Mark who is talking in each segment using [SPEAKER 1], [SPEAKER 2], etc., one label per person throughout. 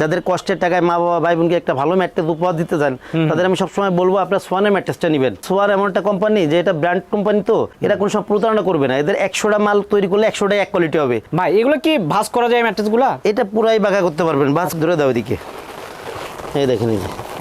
[SPEAKER 1] যাদের কষ্টের টাকায় মা বাবা ভাই বোনকে একটা ভালো ম্যাট্রেস উপহার দিতে চান তাদের আমি সবসময় বলব আপনার সোয়ানের ম্যাট্রেসটা নেবেন। সোয়ার এমন একটা কোম্পানি যে এটা ব্র্যান্ড কোম্পানি তো এরা কোনো সব প্রতারণা করবে না। এদের একশোটা মাল তৈরি করলে একশোটাই এক কোয়ালিটি হবে।
[SPEAKER 2] ভাই এগুলো কি ভাস করা যায় ম্যাট্রেসগুলো?
[SPEAKER 1] এটা পুরাই বাঁকা করতে পারবেন ভাস ধরে দাও এদিকে। এই দেখেন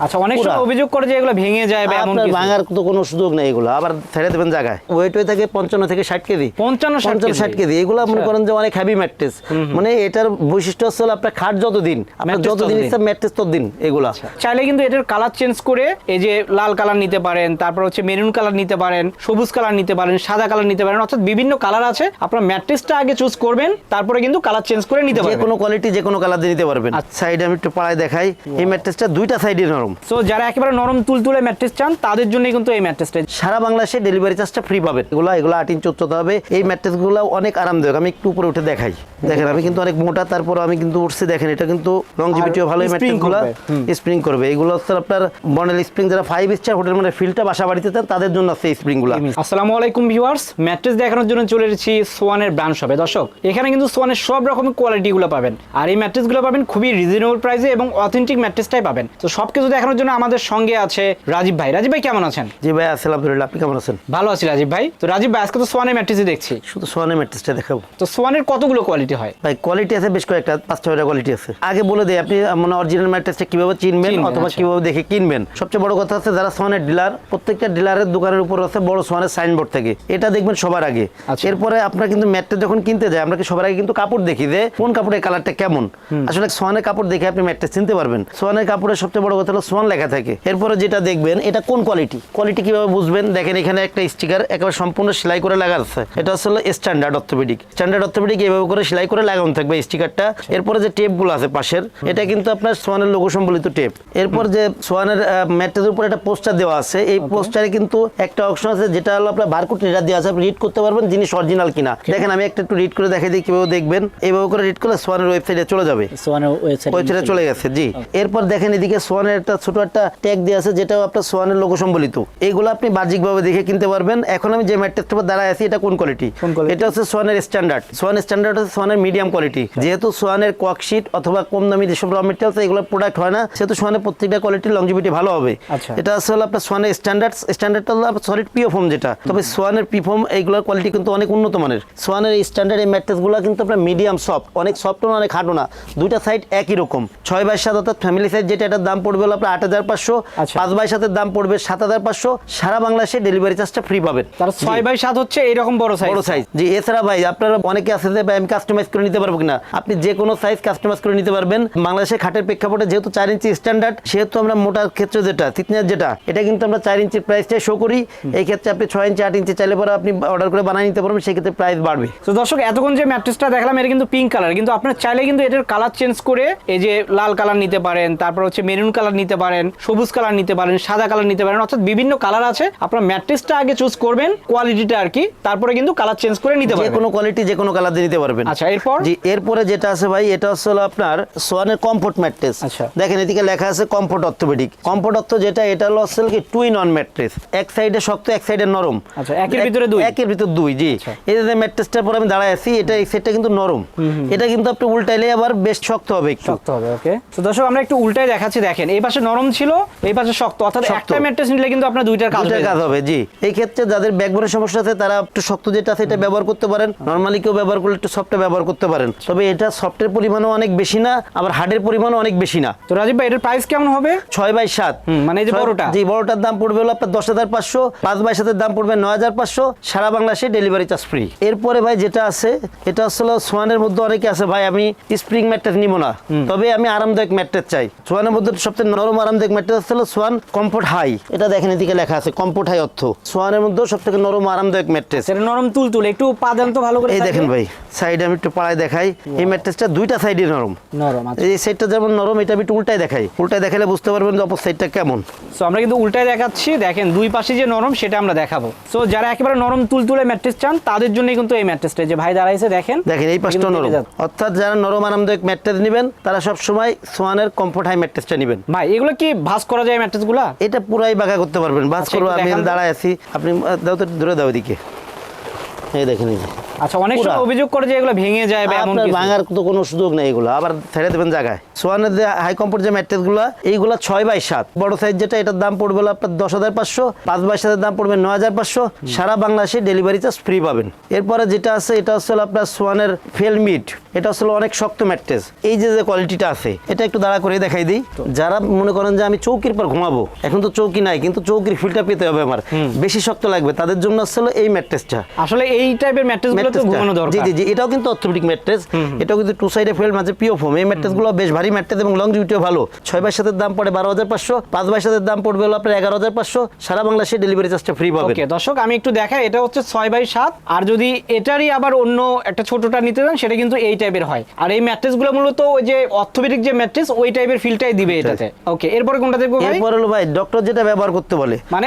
[SPEAKER 2] আচ্ছা অনেক সময় অভিযোগ করে যে এগুলো ভেঙে যায় বা এমন কিছু।
[SPEAKER 1] ভাঙার তো কোনো সুযোগ নেই এগুলো। আবার ছেড়ে দেবেন জায়গায়। ওয়েট হয়ে থাকে পঞ্চান্ন থেকে ষাট কেজি।
[SPEAKER 2] 55 60
[SPEAKER 1] পঞ্চান্ন ষাট কেজি। এগুলো মনে
[SPEAKER 2] আচ্ছা।
[SPEAKER 1] করেন যে অনেক হ্যাভি ম্যাট্রেস মানে এটার বৈশিষ্ট্য হচ্ছে আপনার খাট যতদিন আপনার
[SPEAKER 2] Mattress
[SPEAKER 1] যতদিন
[SPEAKER 2] ততদিন।
[SPEAKER 1] ইচ্ছা ম্যাট্রেস ততদিন এগুলা।
[SPEAKER 2] চাইলে কিন্তু এটার কালার চেঞ্জ করে এই যে লাল কালার নিতে পারেন তারপর হচ্ছে মেরুন কালার নিতে পারেন সবুজ কালার নিতে পারেন সাদা কালার নিতে পারেন অর্থাৎ বিভিন্ন কালার আছে। আপনার ম্যাট্রেসটা আগে চুজ করবেন তারপরে কিন্তু কালার চেঞ্জ করে নিতে
[SPEAKER 1] যে
[SPEAKER 2] পারবেন।
[SPEAKER 1] কোনো কোয়ালিটি যে কোনো কালার দিয়ে নিতে পারবেন।
[SPEAKER 2] আচ্ছা।
[SPEAKER 1] সাইডে আমি একটু পাড়ায় দেখাই। এই ম্যাট্রেসটা দুইটা সাইডে নরম।
[SPEAKER 2] সো যারা একেবারে নরম তুলতুলে ম্যাট্রেস চান তাদের জন্য কিন্তু এই ম্যাট্রেসটা।
[SPEAKER 1] সারা বাংলাদেশে ডেলিভারি চার্জটা ফ্রি পাবেন। এগুলো এগুলো আট ইঞ্চ উচ্চতা হবে। এই ম্যাট্রেসগুলো অনেক আরামদায়ক। আমি একটু উপরে উঠে দেখাই। দেখেন আমি কিন্তু অনেক মোটা তারপর আমি কিন্তু উঠছি দেখেন এটা কিন্তু লংজিভিটিও ভালো ম্যাট্রেসগুলো স্প্রিং করবে। এগুলো হচ্ছে আপনার বনেল স্প্রিং যারা ফাইভ স্টার হোটেল মানে ফিল্ডটা বাসা বাড়িতে চান তাদের জন্য আছে এই স্প্রিংগুলো
[SPEAKER 2] আসসালামু আলাইকুম ভিউয়ার্স ম্যাট্রেস দেখানোর জন্য চলে এসেছি সোয়ানের ব্র্যান্ড শপে দর্শক এখানে কিন্তু সোয়ানের সব রকমের কোয়ালিটিগুলো পাবেন। আর এই ম্যাট্রেসগুলো পাবেন খুবই রিজনেবল প্রাইসে এবং অথেন্টিক ম্যাট্রেসটাই পাবেন। তো সব কিছু দেখানোর জন্য আমাদের সঙ্গে আছে রাজীব ভাই। রাজীব ভাই কেমন আছেন?
[SPEAKER 1] জি ভাই আসসালাম আলহামদুলিল্লাহ আপনি কেমন আছেন?
[SPEAKER 2] ভালো আছি রাজীব ভাই। তো রাজীব ভাই আজকে তো সোয়ানের ম্যাট্রেসই দেখছি।
[SPEAKER 1] শুধু সোয়ানের ম্যাট্রেসটা দেখাবো।
[SPEAKER 2] তো সোয়ানের কতগুলো কোয়ালিটি হয়?
[SPEAKER 1] ভাই কোয়ালিটি আছে বেশ কয়েকটা পাঁচ ছয়টা কোয়ালিটি আছে। আগে বলে দেই আপনি মানে অরিজিনাল ম্যাট্রেসটা কীভাবে চিনবেন অথবা
[SPEAKER 2] আচ্ছা।
[SPEAKER 1] কীভাবে দেখে কিনবেন? সবচেয়ে বড় কথা হচ্ছে যারা সোয়ানের ডিলার প্রত্যেকটা ডিলারের দোকানের উপর আছে বড় সোয়ানের সাইনবোর্ড থেকে। এটা দেখবেন সবার আগে।
[SPEAKER 2] আচ্ছা।
[SPEAKER 1] এরপরে আপনার কিন্তু ম্যাট্রেস যখন কিনতে যায় আমরা কি সবার আগে কিন্তু কাপড় দেখি যে কোন কাপড়ের কালারটা কেমন? আসলে সোয়ানের কাপড় দেখে আপনি ম্যাট্রেস চিনতে পারবেন। সোয়ানের কাপড়ের সবচেয়ে বড় কথা হলো সোয়ান লেখা থাকে। এরপরে যেটা দেখবেন এটা কোন কোয়ালিটি কোয়ালিটি কীভাবে বুঝবেন? দেখেন এখানে একটা স্টিকার একেবারে সম্পূর্ণ সেলাই করে লাগা আছে। এটা হচ্ছে স্ট্যান্ডার্ড অর্থোপেডিক স্ট্যান্ডার্ড অর্থোপেডিক এইভাবে করে সেলাই করে লাগানো থাকবে স্টিকারটা এরপরে যে টেপগুলো আছে পাশের এটা কিন্তু আপনার সোয়ানের লোগো সম্বলিত টেপ এরপর যে সোয়ানের ম্যাট্রেসের উপর একটা পোস্টার দেওয়া আছে এই পোস্টারে কিন্তু একটা অপশন আছে যেটা হলো আপনার বারকোড রিডার দেওয়া আছে। আপনি রিড করতে পারবেন জিনিস অরিজিনাল কিনা। দেখেন আমি একটা একটু রিড করে দেখাই দিই কীভাবে দেখবেন। এইভাবে করে রিড করলে সোয়ানের ওয়েবসাইটে চলে যাবে।
[SPEAKER 2] সোয়ানের ওয়েবসাইটে
[SPEAKER 1] চলে গেছে জি। এরপর দেখেন এদিকে সোয়ানের একটা ছোট একটা ট্যাগ দেওয়া আছে যেটাও আপনার সোয়ানের লোগো সম্বলিত এইগুলো আপনি বাহ্যিকভাবে দেখে কিনতে পারবেন এখন আমি যে ম্যাট্রেসটার উপর দাঁড়ায় আছি এটা কোন কোয়ালিটি এটা হচ্ছে সোয়ানের স্ট্যান্ডার্ড সোয়ান স্ট্যান্ডার্ড হচ্ছে সোয়ানের মিডিয়াম কোয়ালিটি যেহেতু সোয়ানের ককশিট অথবা কম দামি যেসব র মেটেরিয়ালস এগুলো প্রোডাক্ট হয় না সেহেতু সোয়ানের প্রত্যেকটা কোয়ালিটির লংজিভিটি ভালো হবে
[SPEAKER 2] আচ্ছা।
[SPEAKER 1] এটা আসলে আপনার সোয়ানের স্ট্যান্ডার্ড স্ট্যান্ডার্ডটা হলো সলিড পিও ফোম যেটা তবে সোয়ানের পি ফোম এইগুলোর কোয়ালিটি কিন্তু অনেক উন্নত মানের সোয়ানের এই স্ট্যান্ডার্ড এই ম্যাট্রেসগুলো কিন্তু আপনার মিডিয়াম সফট অনেক সফট না অনেক হাঁটো না দুইটা সাইড একই রকম ছয় বাই সাত অর্থাৎ ফ্যামিলি সাইজ যেটা এটার দাম পড়বে হলো আপনার আট হাজার পাঁচশো
[SPEAKER 2] আচ্ছা।
[SPEAKER 1] পাঁচ বাই সাতের দাম পড়বে সাত হাজার পাঁচশো সারা বাংলাদেশে ডেলিভারি চার্জটা ফ্রি পাবেন।
[SPEAKER 2] তার ছয় বাই সাত হচ্ছে এইরকম বড় সাইজ
[SPEAKER 1] বড় সাইজ জি এছাড়া ভাই আপনারা অনেকে আছে যে ভাই আমি কাস্টমাইজ করে নিতে পারব কিনা? আপনি যে কোনো সাইজ কাস্টমাইজ করে নিতে পারবেন। বাংলাদেশের খাটের প্রেক্ষাপটে যেহেতু চার ইঞ্চি স্ট্যান্ডার্ড সেহেতু আমরা মোটার ক্ষেত্রে যেটা থিকনেস যেটা এটা কিন্তু আমরা চার ইঞ্চির প্রাইসটাই শো করি। এই ক্ষেত্রে আপনি ছয় ইঞ্চি আট ইঞ্চি চাইলে পরে আপনি অর্ডার করে বানিয়ে নিতে পারবেন সেক্ষেত্রে প্রাইস বাড়বে।
[SPEAKER 2] তো দর্শক এতক্ষণ যে ম্যাট্রেসটা দেখলাম এটা কিন্তু পিঙ্ক কালার কিন্তু আপনার চাইলে কিন্তু এটার কালার চেঞ্জ করে এই যে লাল কালার নিতে পারেন তারপর হচ্ছে মেরুন কালার নিতে পারেন সবুজ কালার নিতে পারেন সাদা কালার নিতে পারেন অর্থাৎ বিভিন্ন কালার আছে। আপনার ম্যাট্রেসটা আগে চুজ করবেন কোয়ালিটিটা আর কি তারপরে কিন্তু কালার চেঞ্জ করে নিতে
[SPEAKER 1] যে
[SPEAKER 2] পারবেন।
[SPEAKER 1] কোনো কোয়ালিটি যে কোনো কালার দিয়ে নিতে পারবেন।
[SPEAKER 2] আচ্ছা, এরপর?
[SPEAKER 1] জি এরপরে যেটা আছে ভাই এটা হচ্ছে হলো আপনার সোয়ানের কমফোর্ট ম্যাট্রেস
[SPEAKER 2] আচ্ছা।
[SPEAKER 1] দেখেন এদিকে লেখা আছে কমফোর্ট অর্থোপেডিক কমফোর্ট অর্থ যেটা এটা হলো হচ্ছে কি টুই নন ম্যাট্রেস এক সাইডে শক্ত এক সাইডে নরম।
[SPEAKER 2] আচ্ছা, একের ভিতরে দুই?
[SPEAKER 1] একের ভিতর দুই জি। এই যে ম্যাট্রেসটার পর আমি দাঁড়ায় আছি এটা এই সাইডটা কিন্তু নরম। এটা কিন্তু আপনি উল্টাইলে আবার বেশ শক্ত হবে একটু।
[SPEAKER 2] শক্ত হবে ওকে তো দর্শক আমরা একটু উল্টাই দেখাচ্ছি দেখেন। এই পাশে নরম ছিল এই পাশে শক্ত। অর্থাৎ একটা ম্যাট্রেস নিলে কিন্তু আপনার দুইটার কাজ
[SPEAKER 1] কাজ হবে জি। এই ক্ষেত্রে যাদের ব্যাকবোনের সমস্যা আছে তারা একটু শক্ত যেটা আছে এটা ব্যবহার করতে পারেন। নর্মালি কেউ ব্যবহার করলে একটু সফটটা ব্যবহার করতে পারেন। তবে এটা সফটের পরিমাণও অনেক বেশি না আবার হার্ডের পরিমাণও অনেক বেশি না।
[SPEAKER 2] তো রাজীব ভাই এটার প্রাইস কেমন হবে?
[SPEAKER 1] ছয় বাই সাত।
[SPEAKER 2] মানে এই যে বড়টা?
[SPEAKER 1] জি বড়টার দাম পড়বে হলো আপনার দশ হাজার পাঁচশো পাঁচ বাই সাতের দাম পড়বে নয় হাজার পাঁচশো সারা বাংলাদেশে ডেলিভারি চার্জ ফ্রি এরপরে ভাই যেটা আছে এটা আসলে সোয়ানের মধ্যে অনেকে আছে ভাই আমি স্প্রিং ম্যাট্রেস নিব না। তবে আমি আরামদায়ক ম্যাট্রেস চাই। সোয়ানের মধ্যে সবচেয়ে নরম আরামদায়ক ম্যাট্রেস হলো সোয়ান কমফোর্ট হাই। এটা দেখেন এদিকে লেখা আছে কমফোর্ট হাই অর্থ। সোয়ানের মধ্যে সবথেকে নরম আরামদায়ক ম্যাট্রেস।
[SPEAKER 2] সেটা নরম তুল তুল একটু পা দেন তো ভালো করে
[SPEAKER 1] এই দেখেন ভাই সাইডে আমি একটু পাড়ায় দেখাই। এই ম্যাট্রেসটা দুইটা সাইডে নরম।
[SPEAKER 2] নরম আচ্ছা।
[SPEAKER 1] এই সাইডটা যেমন নরম এটা আমি একটু উল্টায় দেখাই। উল্টায় দেখালে বুঝতে পারবেন যে অপর সাইডটা কেমন।
[SPEAKER 2] সো আমরা কিন্তু উল্টায় দেখাচ্ছি দেখেন দুই পাশে যে নরম সেটা আমরা দেখাবো। সো যারা একেবারে নরম তুলতুলে ম্যাট্রেস চান তাদের জন্য কিন্তু এই ম্যাট্রেসটা যে ভাই দাঁড়াইছে দেখেন।
[SPEAKER 1] দেখেন এই পাশটা নরম। অর্থাৎ যারা নরম আরামদায়ক ম্যাট্রেস নেবেন তারা সব সময় সোয়ানের কমফোর্ট হাই ম্যাট্রেসটা নেবেন।
[SPEAKER 2] ভাই এগুলো কি ভাস করা যায় ম্যাট্রেসগুলো
[SPEAKER 1] এটা পুরাই বাঁকা করতে পারবেন। ভাস
[SPEAKER 2] আচ্ছা,
[SPEAKER 1] করব আমি দাঁড়ায় আছি। আপনি দাও তো ধরে দাও এদিকে। এই দেখেন
[SPEAKER 2] আচ্ছা অনেক সময় অভিযোগ করে যে এগুলো ভেঙে যায় বা এমন কিছু।
[SPEAKER 1] ভাঙার তো কোনো সুযোগ নেই এগুলো। আবার ছেড়ে দেবেন জায়গায়। সোয়ানের যে হাই কম্পোর্ট যে ম্যাট্রেসগুলো এইগুলো ছয় বাই সাত। বড় সাইজ যেটা এটার দাম পড়বে আপনার দশ হাজার পাঁচশো। পাঁচ বাই সাতের দাম পড়বে নয় হাজার পাঁচশো। সারা বাংলাদেশে ডেলিভারি চার্জ ফ্রি পাবেন। এরপরে যেটা আছে এটা হচ্ছে আপনার সোয়ানের ফেলমিট এটা হচ্ছে অনেক শক্ত ম্যাট্রেস এই যে যে কোয়ালিটিটা আছে এটা একটু দাঁড়া করে দেখাই দিই। যারা মনে করেন যে আমি চৌকির পর ঘুমাবো এখন তো চৌকি নাই কিন্তু চৌকির ফিলটা পেতে হবে আমার। বেশি শক্ত লাগবে তাদের জন্য হলো এই ম্যাট্রেসটা
[SPEAKER 2] আসলে এই টাইপের ম্যাট্রেসগুলো তো ঘুমানো দরকার।
[SPEAKER 1] জি জি এটাও কিন্তু অর্থোপেডিক ম্যাট্রেস এটাও কিন্তু টু সাইডে ফেল মাঝে পিও ফোম এই বেশ ভারী ম্যাট্রেস এবং লং ডিউটিও ভালো। ছয় বাই সাতের দাম পড়ে বারো হাজার পাঁচশো। পাঁচ বাই সাতের দাম পড়বে হলো আপনার এগারো হাজার পাঁচশো। সারা বাংলাদেশে ডেলিভারি চার্জটা ফ্রি পাবেন।
[SPEAKER 2] ওকে দর্শক আমি একটু দেখাই এটা হচ্ছে ছয় বাই সাত। আর যদি এটারই আবার অন্য একটা ছোটটা নিতে চান সেটা কিন্তু এই টাইপের হয়। আর এই ম্যাট্রেসগুলো মূলত ওই যে অর্থোপেডিক যে ম্যাট্রেস ওই টাইপের ফিলটাই দিবে এটাতে। ওকে এরপরে কোনটা দেখব ভাই?
[SPEAKER 1] এরপর হলো ভাই ডক্টর যেটা ব্যবহার করতে বলে
[SPEAKER 2] মানে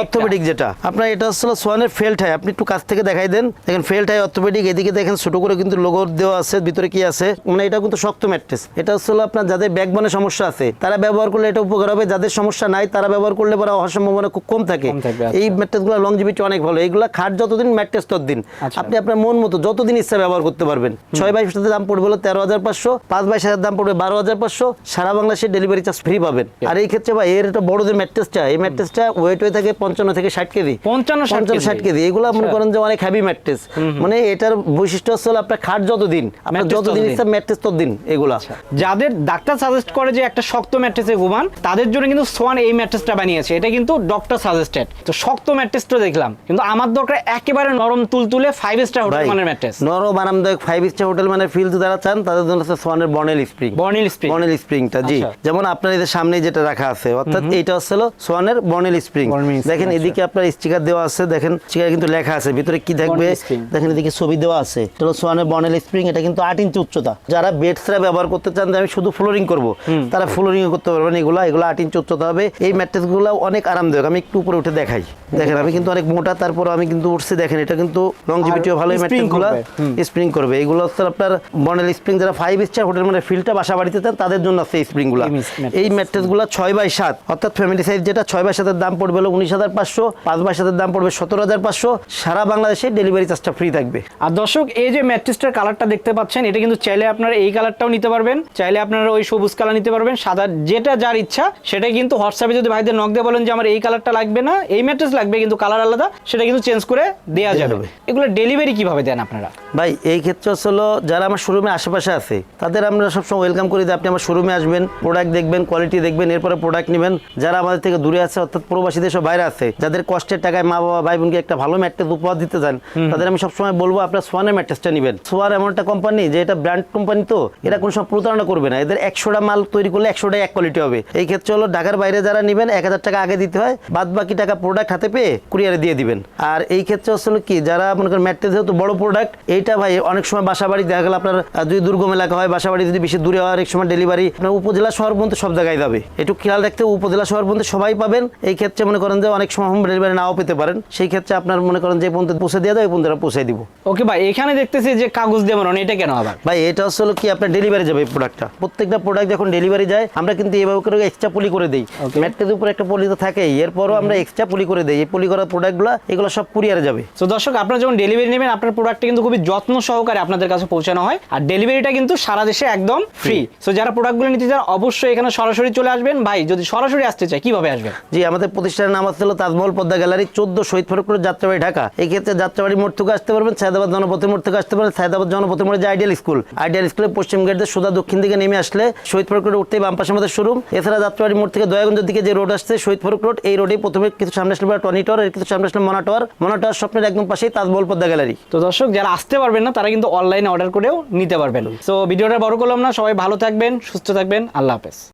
[SPEAKER 1] অর্থোপেডিক যেটা। আপনার এটা হচ্ছে সোয়ানের ফেল্ট হয় আপনি একটু কাছ থেকে দেখাই দেন। দেখেন ফেল্ট হয় অর্থোপেডিক এদিকে দেখেন ছোট করে কিন্তু লোগো দেওয়া আছে ভিতরে কি আছে? মানে এটা কিন্তু শক্ত ম্যাট্রেস। এটা হচ্ছে হলো আপনার যাদের ব্যাকবনে সমস্যা আছে তারা ব্যবহার করলে এটা উপকার হবে। যাদের সমস্যা নাই তারা ব্যবহার করলে পরে হওয়ার সম্ভাবনা খুব কম থাকে।
[SPEAKER 2] আচ্ছা।
[SPEAKER 1] এই ম্যাট্রেসগুলো লংজিভিটি অনেক ভালো। এইগুলো খাট যতদিন ম্যাট্রেস ততদিন।
[SPEAKER 2] আচ্ছা।
[SPEAKER 1] আপনি আপনার মন মতো যতদিন ইচ্ছা ব্যবহার করতে পারবেন। ছয় বাইশ সাথে দাম পড়বে হলো তেরো হাজার পাঁচশো পাঁচ বাইশ হাজার দাম পড়বে বারো হাজার পাঁচশো। সারা বাংলাদেশে ডেলিভারি চার্জ ফ্রি পাবেন। আর এই ক্ষেত্রে ভাই এর একটা বড় যে ম্যাট্রেসটা এই ম্যাট্রেসটা ওয়েট হয়ে থাকে পঞ্চান্ন থেকে ষাট কেজি।
[SPEAKER 2] 55 ষাট
[SPEAKER 1] পঞ্চান্ন ষাট
[SPEAKER 2] কেজি।
[SPEAKER 1] কেজি এগুলো মনে
[SPEAKER 2] আচ্ছা।
[SPEAKER 1] করেন যে অনেক হ্যাভি ম্যাট্রেস মানে এটার বৈশিষ্ট্য হচ্ছে আপনার খাট যতদিন আপনার যতদিন ইচ্ছা ম্যাট্রেস ততদিন এগুলা।
[SPEAKER 2] যাদের ডাক্তার সাজেস্ট করে যে একটা শক্ত ম্যাট্রেসে ঘুমান তাদের জন্য কিন্তু সোয়ান এই ম্যাট্রেসটা বানিয়েছে। এটা কিন্তু ডক্টর সাজেস্টেড তো শক্ত ম্যাট্রেসটা দেখলাম। কিন্তু আমার দরকার একেবারে নরম তুলতুলে ফাইভ স্টার হোটেল মানের ম্যাট্রেস
[SPEAKER 1] নরম আরামদায়ক ফাইভ স্টার হোটেল মানে ফিল যারা চান তাদের জন্য হচ্ছে সোয়ানের বর্নেল স্প্রিং
[SPEAKER 2] বর্নিল স্প্রিং
[SPEAKER 1] বর্নেল স্প্রিংটা জি।
[SPEAKER 2] আচ্ছা।
[SPEAKER 1] যেমন আপনার এদের সামনে যেটা রাখা আছে অর্থাৎ এইটা হচ্ছে সোয়ানের বর্নেল স্প্রিং দেখেন
[SPEAKER 2] আচ্ছা।
[SPEAKER 1] এদিকে আপনার স্টিকার দেওয়া আছে দেখেন স্টিকার কিন্তু লেখা আছে ভিতরে কি
[SPEAKER 2] spring।
[SPEAKER 1] দেখেন এদিকে ছবি দেওয়া আছে। হলো সোয়ানের বনেল স্প্রিং এটা কিন্তু আট ইঞ্চি উচ্চতা। যারা বেডসরা ব্যবহার করতে চান যে আমি শুধু ফ্লোরিং করব। তারা ফ্লোরিং করতে পারবেন। এগুলো এগুলো আট ইঞ্চি উচ্চতা হবে। এই ম্যাট্রেসগুলো অনেক আরামদায়ক। আমি একটু উপরে উঠে দেখাই। দেখেন আমি কিন্তু অনেক মোটা তারপর আমি কিন্তু উঠছি দেখেন এটা কিন্তু লংজিভিটিও ভালো এই
[SPEAKER 2] spring
[SPEAKER 1] ম্যাট্রেসগুলো
[SPEAKER 2] করবে। হুম।
[SPEAKER 1] স্প্রিং করবে এগুলো হচ্ছে আপনার বর্নেল স্প্রিং যারা ফাইভ স্টার হোটেল মানে ফিল্ডটা বাসা বাড়িতে চান তাদের জন্য আছে এই স্প্রিংগুলো
[SPEAKER 2] এই mattress।
[SPEAKER 1] এই ম্যাট্রেসগুলো ছয় বাই সাত অর্থাৎ ফ্যামিলি সাইজ যেটা ছয় বাই সাতের দাম পড়বে হলো উনিশ হাজার পাঁচশো পাঁচ বাই সাতের দাম পড়বে সতেরো হাজার পাঁচশো সারা বাংলাদেশে ডেলিভারি চার্জটা ফ্রি থাকবে
[SPEAKER 2] আর দর্শক এই যে ম্যাট্রেসটার কালারটা দেখতে পাচ্ছেন এটা কিন্তু চাইলে আপনারা এই কালারটাও নিতে পারবেন চাইলে আপনারা ওই সবুজ কালার নিতে পারবেন সাদা যেটা যার ইচ্ছা সেটাই কিন্তু হোয়াটসঅ্যাপে যদি ভাইদের নক দিয়ে বলেন যে আমার এই কালারটা লাগবে না এই ম্যাট্রেস লাগবে কিন্তু কালার আলাদা সেটা কিন্তু চেঞ্জ করে দেওয়া যাবে। এগুলো ডেলিভারি কীভাবে দেন আপনারা?
[SPEAKER 1] ভাই এই ক্ষেত্রে হলো যারা আমার শোরুমের আশেপাশে আছে তাদের আমরা সবসময় ওয়েলকাম করি যে আপনি আমার শোরুমে আসবেন প্রোডাক্ট দেখবেন কোয়ালিটি দেখবেন এরপরে প্রোডাক্ট নেবেন। যারা আমাদের থেকে দূরে আছে অর্থাৎ প্রবাসী দেশের বাইরে আছে যাদের কষ্টের টাকায় মা বাবা ভাই বোনকে একটা ভালো ম্যাট্রেস উপহার দিতে চান তাদের আমি সবসময় বলব আপনার সোয়ানের ম্যাট্রেসটা নেবেন। সোয়ার এমন একটা কোম্পানি যে এটা ব্র্যান্ড কোম্পানি তো এরা কোনো সময় প্রতারণা করবে না। এদের একশোটা মাল তৈরি করলে একশোটাই এক কোয়ালিটি হবে। এই ক্ষেত্রে হলো ঢাকার বাইরে যারা নেবেন এক হাজার টাকা আগে দিতে হয় বাদ বাকি টাকা প্রোডাক্ট হাতে পেয়ে কুরিয়ারে দিয়ে দিবেন। আর এই ক্ষেত্রে হলো কি যারা মনে করেন ম্যাট্রেস যেহেতু বড় প্রোডাক্ট এইটা ভাই অনেক সময় বাসা বাড়ি দেখা গেল আপনার যদি দুর্গম এলাকা হয় বাসা বাড়ি যদি বেশি দূরে হয় অনেক সময় ডেলিভারি আপনার উপজেলা শহর পর্যন্ত সব জায়গায় যাবে। একটু খেয়াল রাখতে উপজেলা শহর পর্যন্ত সবাই পাবেন। এই ক্ষেত্রে মনে করেন যে অনেক সময় হোম ডেলিভারি নাও পেতে পারেন। সেই ক্ষেত্রে আপনার মনে করেন যে পর্যন্ত পৌঁছে দেওয়া ওই পর্যন্ত পৌঁছে দিব।
[SPEAKER 2] ওকে ভাই এখানে দেখতেছি যে কাগজ দিয়ে বানানো এটা কেন আবার?
[SPEAKER 1] ভাই এটা হলো কি আপনার ডেলিভারি যাবে এই প্রোডাক্টটা প্রত্যেকটা প্রোডাক্ট যখন ডেলিভারি যায় আমরা কিন্তু এভাবে করে এক্সট্রা পলি করে দিই. ম্যাট্রের উপরে একটা পলি তো থাকেই এরপরও আমরা এক্সট্রা পলি করে দিই। এই পলি করা প্রোডাক্টগুলো এগুলো সব কুরিয়ারে যাবে।
[SPEAKER 2] তো দর্শক আপনারা যখন ডেলিভারি নেবেন আপনার প্রোডাক্টটা কিন্তু খুবই যত্ন সহকারে আপনাদের কাছে পৌঁছানো হয়। আর ডেলিভারিটা কিন্তু সারা দেশে একদম ফ্রি সো যারা প্রোডাক্টগুলো নিতে চান অবশ্যই এখানে সরাসরি চলে আসবেন। ভাই যদি সরাসরি আসতে চায় কীভাবে আসবেন?
[SPEAKER 1] জি আমাদের প্রতিষ্ঠানের নাম হলো তাজমহল পদ্মা গ্যালারি চোদ্দ শহীদ ফরক রোড যাত্রাবাড়ি ঢাকা। এই ক্ষেত্রে যাত্রাবাড়ি মোড় থেকে আসতে পারবেন সায়দাবাদ জনপথের মোড় থেকে আসতে পারবেন। সায়দাবাদ জনপথের মোড়ে যে আইডিয়াল স্কুল আইডিয়াল স্কুলের পশ্চিম গেট দিয়ে সোজা দক্ষিণ দিকে নেমে আসলে শহীদ ফরক রোড উঠতেই বাম পাশে আমাদের শোরুম। এছাড়া যাত্রাবাড়ি মোড় থেকে দয়াগঞ্জের দিকে যে রোড আসছে শহীদ ফরক রোড এই রোডে প্রথমে কিছু সামনে আসলে টনি টাওয়ার এর কিছু সামনে মনিটর টাওয়ার স্বপ্নের একদম পাশেই তাজমহল পদ্মা গ্যালারি।
[SPEAKER 2] তো দর্শক, যারা আসতে পারবেন না, তারা কিন্তু অনলাইনে অর্ডার করেও নিতে পারবেন। তো ভিডিওটা বড় করলাম না, সবাই ভালো থাকবেন, সুস্থ থাকবেন, আল্লাহ হাফেজ।